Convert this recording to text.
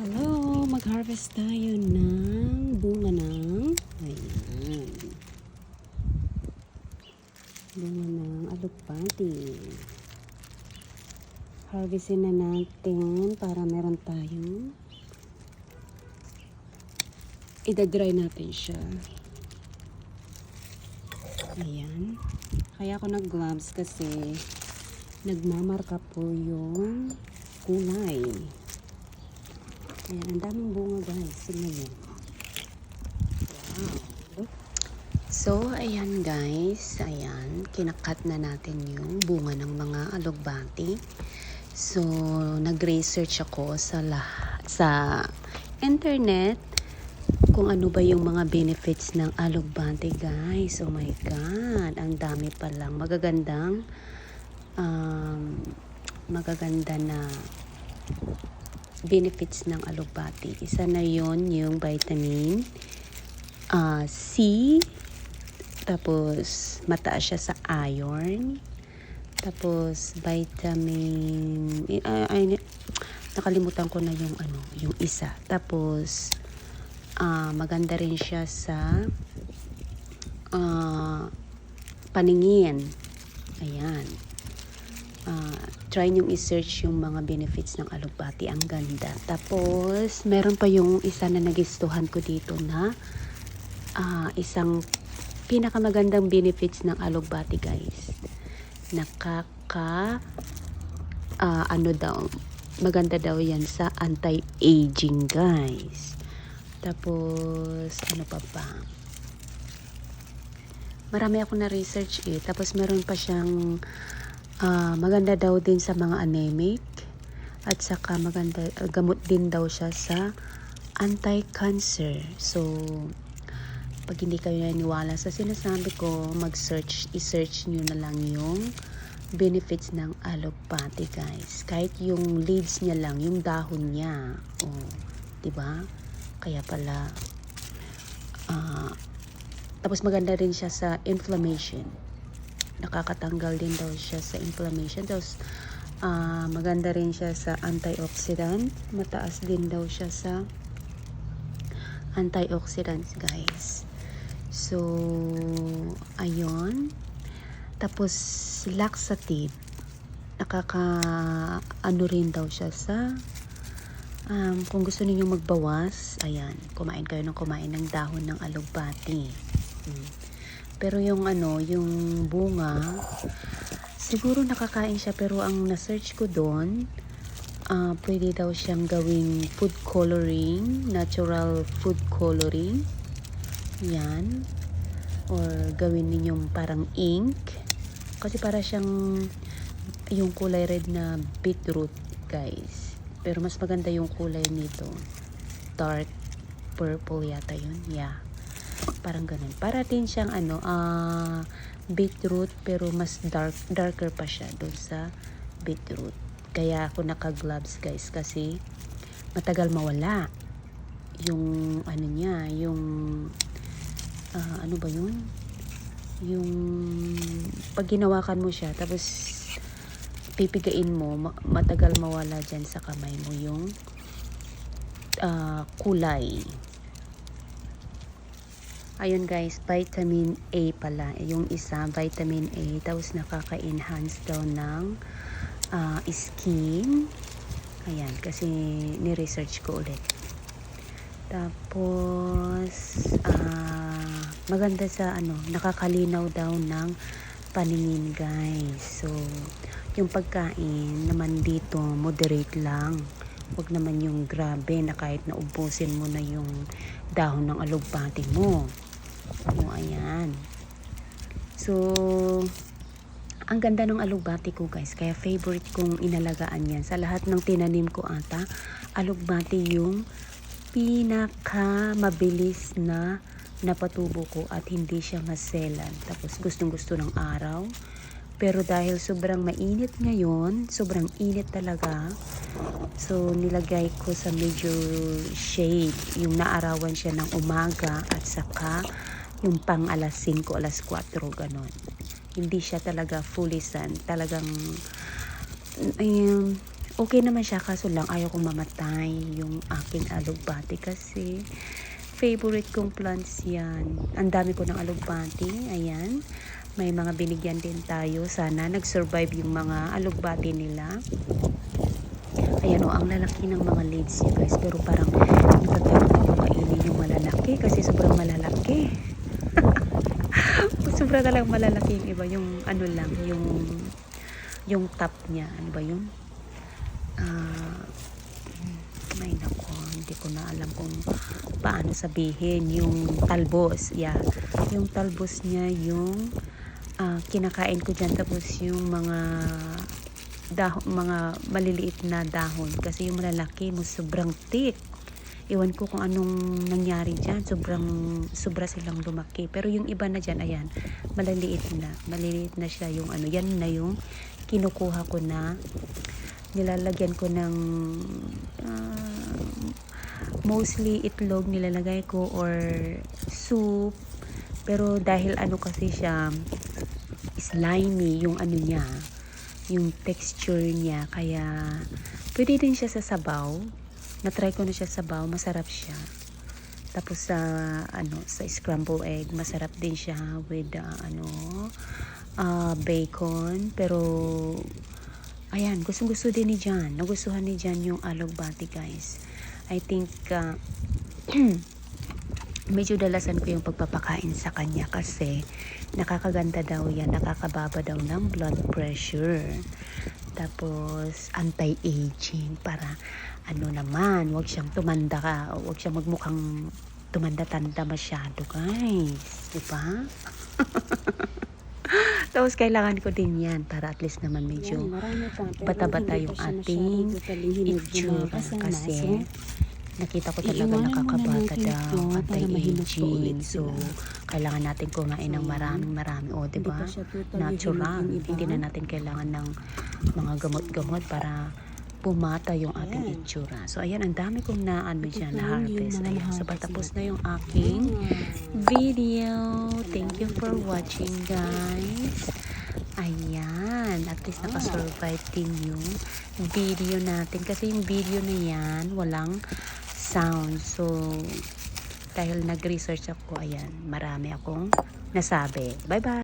Hello, mag-harvest tayo ng bunga ng ayan. Bunga ng alupati. Harvestin na natin para meron tayong ida-dry natin siya. Ayan. Kaya ako nag-gloves kasi nagmamarka po yung kulay. Ayan, ang daming bunga guys. Tingnan. Wow. So, ayan guys. Ayan, kinakat na natin yung bunga ng mga alugbati. So, nag-research ako sa sa internet kung ano ba yung mga benefits ng alugbati guys. Oh my God. Ang dami palang magagandang um, magaganda na benefits ng alugbati. Isa na yon yung vitamin ah, C. Tapos, mataas siya sa iron. Tapos, vitamin... eh, Ay, nakalimutan ko na yung ano, yung isa. Tapos, ah, maganda rin siya sa ah, paningin. Ayan. Ah, try nyo i-search yung mga benefits ng alugbati. Ang ganda. Tapos, meron pa yung isa na nagistuhan ko dito na ah, isang pinakamagandang benefits ng alugbati, guys. Nakaka ah, ano daw, maganda daw yan sa anti-aging, guys. Tapos, ano pa ba? Marami ako na research eh. Tapos meron pa siyang ah, maganda daw din sa mga anemic at saka maganda gamot din daw siya sa anti-cancer. So pag hindi kayo naniwala sa sinasabi ko, mag-search, i-search nyo na lang yung benefits ng alopathy guys. Kahit yung leaves niya lang, yung dahon niya. Oh, 'di ba? Kaya pala ah, tapos maganda rin siya sa inflammation nakakatanggal din daw siya sa inflammation. Tapos, ah, maganda rin siya sa antioxidant. Mataas din daw siya sa antioxidants, guys. So, ayun. Tapos, laxative. Nakaka, ano rin daw siya sa, um, kung gusto niyo magbawas, ayan, kumain kayo ng kumain ng dahon ng alugbati. Mm. Pero yung ano, yung bunga, siguro nakakain siya pero ang na-search ko doon, ah pwede daw siyang gawing food coloring, natural food coloring. Yan. Or gawin ninyong parang ink. Kasi para siyang yung kulay red na beetroot, guys. Pero mas maganda yung kulay nito. Dark purple yata yun. Yeah parang ganun. Para din siyang ano, ah beetroot pero mas dark darker pa siya doon sa beetroot. Kaya ako naka-gloves guys kasi matagal mawala yung ano niya, yung ah, ano ba yun? Yung pag ginawakan mo siya tapos pipigain mo, ma- matagal mawala dyan sa kamay mo yung ah, kulay. Ayun guys, vitamin A pala. Yung isa, vitamin A. Tapos nakaka-enhance daw ng ah, skin. Ayan, kasi ni-research ko ulit. Tapos, ah, maganda sa ano, nakakalinaw daw ng paningin guys. So, yung pagkain naman dito, moderate lang. Huwag naman yung grabe na kahit na ubusin mo na yung dahon ng alugbati mo. O, ayan. So, ang ganda ng alugbati ko guys. Kaya favorite kong inalagaan yan. Sa lahat ng tinanim ko ata, alugbati yung pinaka mabilis na napatubo ko at hindi siya maselan. Tapos gustong gusto ng araw. Pero dahil sobrang mainit ngayon, sobrang init talaga, so nilagay ko sa medyo shade, yung naarawan siya ng umaga at saka yung pang alas 5, alas 4, ganon. Hindi siya talaga fully sun, talagang ayun, okay naman siya kaso lang ayaw kong mamatay yung aking alugbati kasi favorite kong plants yan. Ang dami ko ng alugbati. Ayan. May mga binigyan din tayo. Sana nag-survive yung mga alugbati nila. Ayan o, ang lalaki ng mga leaves niya guys. Pero parang natatakot ako kainin yung malalaki kasi sobrang malalaki. Sobra talagang malalaki yung iba. Yung ano lang, yung yung top niya. Ano ba yun? Ah, may nako, hindi ko na alam kung paano sabihin. Yung talbos, yeah. Yung talbos niya, yung ah, kinakain ko dyan. Tapos yung mga dahon, mga maliliit na dahon. Kasi yung malalaki mo, sobrang thick. Iwan ko kung anong nangyari dyan. Sobrang, sobra silang lumaki. Pero yung iba na dyan, ayan, maliliit na. Maliliit na siya yung ano. Yan na yung kinukuha ko na nilalagyan ko ng ah, mostly itlog nilalagay ko or soup pero dahil ano kasi siya slimy yung ano niya yung texture niya kaya pwede din siya sa sabaw na-try ko na siya sa sabaw masarap siya. Tapos sa ano sa scramble egg masarap din siya with ah, ano ah, bacon. Pero ayan gustong gusto din ni Jan. Nagustuhan ni Jan yung alugbati guys. I think ah, medyo dalasan ko yung pagpapakain sa kanya kasi nakakaganda daw yan nakakababa daw ng blood pressure tapos anti-aging para ano naman wag siyang tumanda ka wag siyang magmukhang tumanda-tanda masyado guys. Di ba tapos kailangan ko din yan para at least naman medyo bata-bata yung ating itsura kasi nakita ko talaga iiwanan nakakabata daw ulit anti-aging so kailangan natin kumain ng maraming marami o hindi diba natural hindi na natin kailangan ng mga gamot-gamot para pumata yung ating Ayan. itsura so ayan ang dami kong na ano Ito dyan na harvest ayan so patapos na yung aking video. Thank you for watching, guys. Ayan. At least nakasurvive din yung video natin. Kasi yung video na yan, walang sound. So, dahil nag-research ako, ayan, marami akong nasabi. Bye-bye!